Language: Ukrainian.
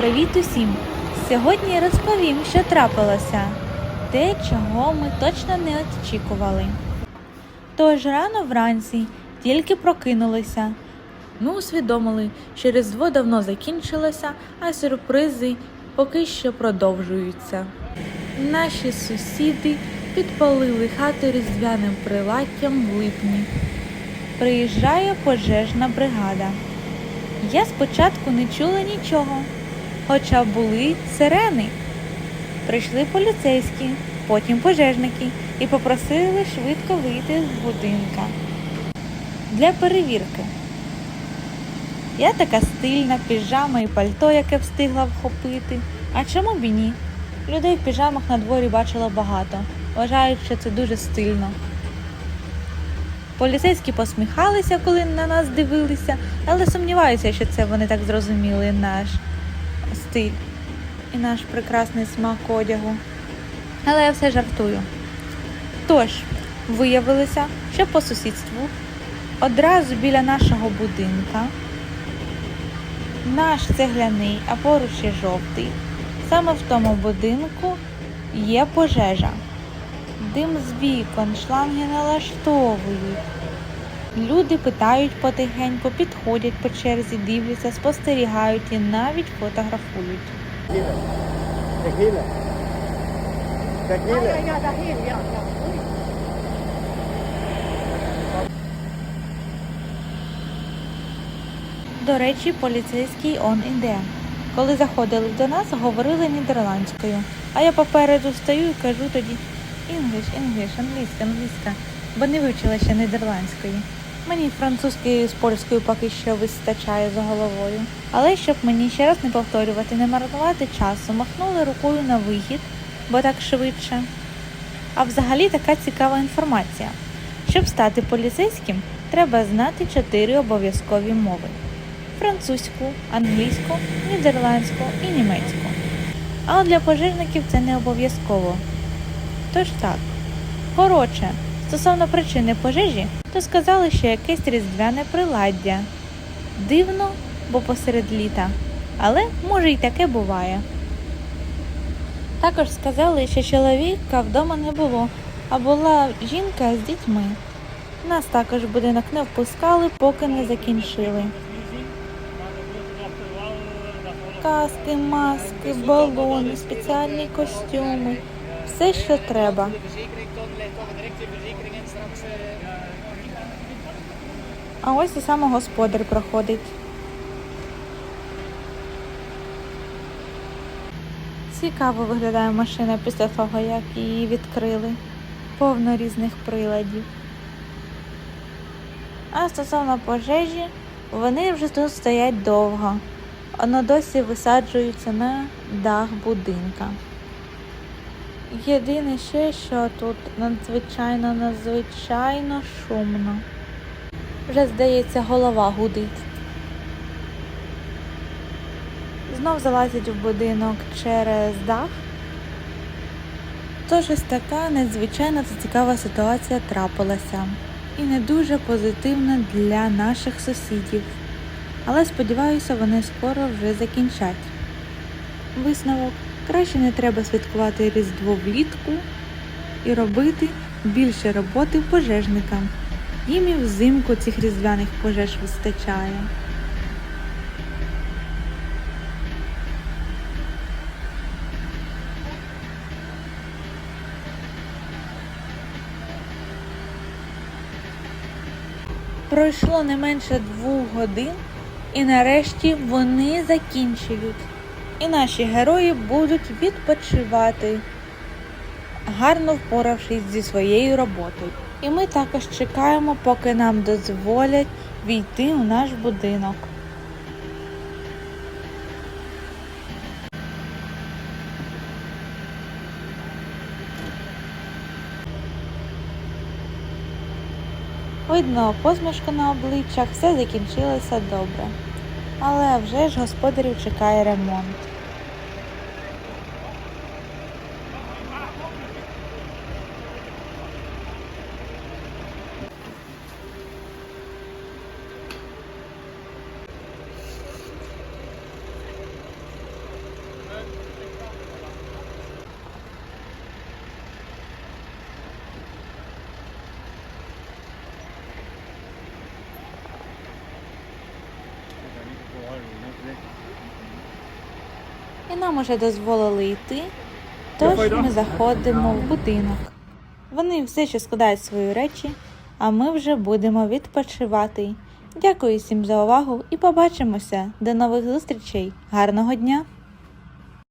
Привіт усім! Сьогодні розповім, що трапилося. Те, чого ми точно не очікували. Тож рано вранці тільки прокинулися. Ми усвідомили, що Різдво давно закінчилося, а сюрпризи поки що продовжуються. Наші сусіди підпалили хату різдвяним прилаттям в липні. Приїжджає пожежна бригада. Я спочатку не чула нічого, хоча були сирени. Прийшли поліцейські, потім пожежники і попросили швидко вийти з будинка для перевірки. Я така стильна, піжама і пальто, яке встигла вхопити. А чому б і ні? Людей в піжамах на дворі бачила багато. Вважають, що це дуже стильно. Поліцейські посміхалися, коли на нас дивилися, але сумніваюся, що це вони так зрозуміли наш стиль і наш прекрасний смак одягу. Але я все жартую. Тож, виявилося, що по сусідству одразу біля нашого будинка наш цегляний, а поруч ще жовтий. Саме в тому будинку є пожежа. Дим з вікон, шланги налаштовують. Люди питають потихеньку, підходять по черзі, дивляться, спостерігають і навіть фотографують. До речі, поліцейський он іде. Коли заходили до нас, говорили нідерландською. А я попереду стою і кажу тоді English, English, англійська, англійська, бо не вивчила ще нідерландської. Мені французької з польською поки що вистачає за головою. Але щоб мені ще раз не повторювати, не марнувати часу, махнули рукою на вихід, бо так швидше. А взагалі така цікава інформація. Щоб стати поліцейським, треба знати чотири обов'язкові мови: французьку, англійську, нідерландську і німецьку. А от для пожежників це не обов'язково. Тож так. Коротше, стосовно причини пожежі, то сказали, що якесь різдвяне приладдя. Дивно, бо посеред літа. Але може й таке буває. Також сказали, що чоловіка вдома не було, а була жінка з дітьми. Нас також будинок не впускали, поки не закінчили. Каски, маски, балони, спеціальні костюми. Все, що треба. А ось і саме господар проходить. Цікаво виглядає машина після того, як її відкрили. Повно різних приладів. А стосовно пожежі, вони вже тут стоять довго. Воно досі висаджується на дах будинка. Єдине ще, що тут надзвичайно надзвичайно шумно. Вже, здається, голова гудить. Знов залазять в будинок через дах. Тож ось така надзвичайно цікава ситуація трапилася. І не дуже позитивна для наших сусідів. Але сподіваюся, вони скоро вже закінчать. Висновок. Краще не треба святкувати Різдво влітку і робити більше роботи пожежникам. Їм і взимку цих різдвяних пожеж вистачає. Пройшло не менше двох годин, і нарешті вони закінчують. І наші герої будуть відпочивати, гарно впоравшись зі своєю роботою. І ми також чекаємо, поки нам дозволять війти у наш будинок. Видно посмішку на обличчях, все закінчилося добре. Але вже ж господарів чекає ремонт. І нам уже дозволили йти, тож ми заходимо в будинок. Вони все ще складають свої речі, а ми вже будемо відпочивати. Дякую всім за увагу і побачимося. До нових зустрічей. Гарного дня!